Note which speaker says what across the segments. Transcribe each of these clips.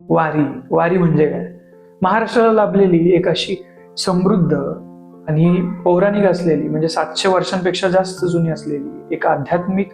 Speaker 1: वारी. वारी म्हणजे काय? महाराष्ट्राला लाभलेली एक अशी समृद्ध आणि पौराणिक असलेली म्हणजे सातशे वर्षांपेक्षा जास्त जुनी असलेली एक आध्यात्मिक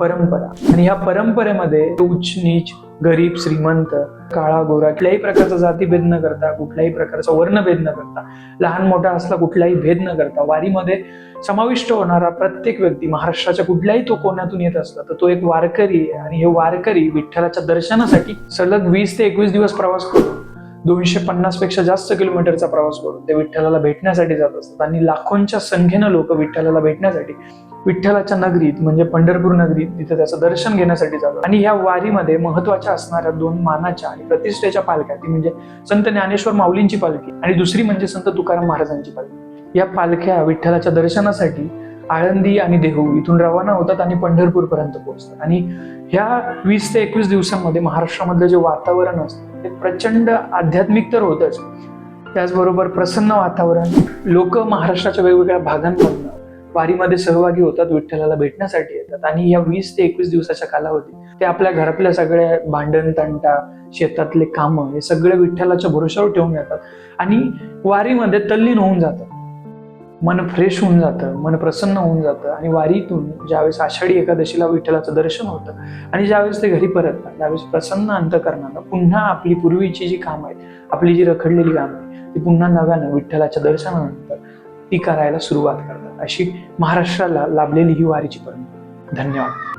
Speaker 1: परंपरा. आणि या परंपरेमध्ये उच्च नीच गरीब श्रीमंत काळा गोरा कुठल्याही प्रकारचा जातीभेद न करता कुठल्याही प्रकारचा वर्णभेद न करता लहान मोठा असला कुठलाही भेद न करता वारीमध्ये समाविष्ट होणारा प्रत्येक व्यक्ती महाराष्ट्राच्या कुठल्याही तो कोण्यातून येत असला तर तो एक वारकरी आहे. आणि हे वारकरी विठ्ठलाच्या दर्शनासाठी सलग वीस ते एकवीस दिवस प्रवास करून दोनशे पन्नासपेक्षा जास्त किलोमीटरचा प्रवास करून ते विठ्ठलाला भेटण्यासाठी जात असतात. आणि लाखोंच्या संख्येनं लोक विठ्ठलाला भेटण्यासाठी विठ्ठलाच्या नगरीत म्हणजे पंढरपूर नगरीत तिथे त्याचं दर्शन घेण्यासाठी जातो. आणि या वारीमध्ये महत्त्वाच्या असणाऱ्या दोन मानाच्या आणि प्रतिष्ठेच्या पालख्या ती म्हणजे संत ज्ञानेश्वर माऊलींची पालखी आणि दुसरी म्हणजे संत तुकाराम महाराजांची पालखी. या पालख्या विठ्ठलाच्या दर्शनासाठी आळंदी आणि देहू इथून रवाना होतात आणि पंढरपूर पर्यंत पोहोचतात. आणि ह्या वीस ते एकवीस दिवसांमध्ये महाराष्ट्रामधलं जे वातावरण असतं ते प्रचंड आध्यात्मिक तर होतच. त्याचबरोबर प्रसन्न वातावरण लोक महाराष्ट्राच्या वेगवेगळ्या भागांमधनं वारीमध्ये सहभागी होतात विठ्ठलाला भेटण्यासाठी येतात. आणि या वीस ते एकवीस दिवसाच्या कालावधीत ते आपल्या घरातल्या सगळ्या भांडण तंटा शेतातले कामं हे सगळे विठ्ठलाच्या भरोशावर ठेवून येतात. आणि वारीमध्ये तल्लीन होऊन जातात मन फ्रेश होऊन जातं मन प्रसन्न होऊन जातं. आणि वारीतून ज्यावेळेस आषाढी एकादशीला विठ्ठलाचं दर्शन होतं आणि ज्यावेळेस ते घरी परततात त्यावेळेस प्रसन्न अंतकरणानं पुन्हा आपली पूर्वीची जी कामं आहेत आपली जी रखडलेली कामं आहेत ती पुन्हा नव्यानं विठ्ठलाच्या दर्शनानंतर ती करायला सुरुवात करतात. अशी महाराष्ट्राला लाभलेली ही वारीची परंपरा. धन्यवाद.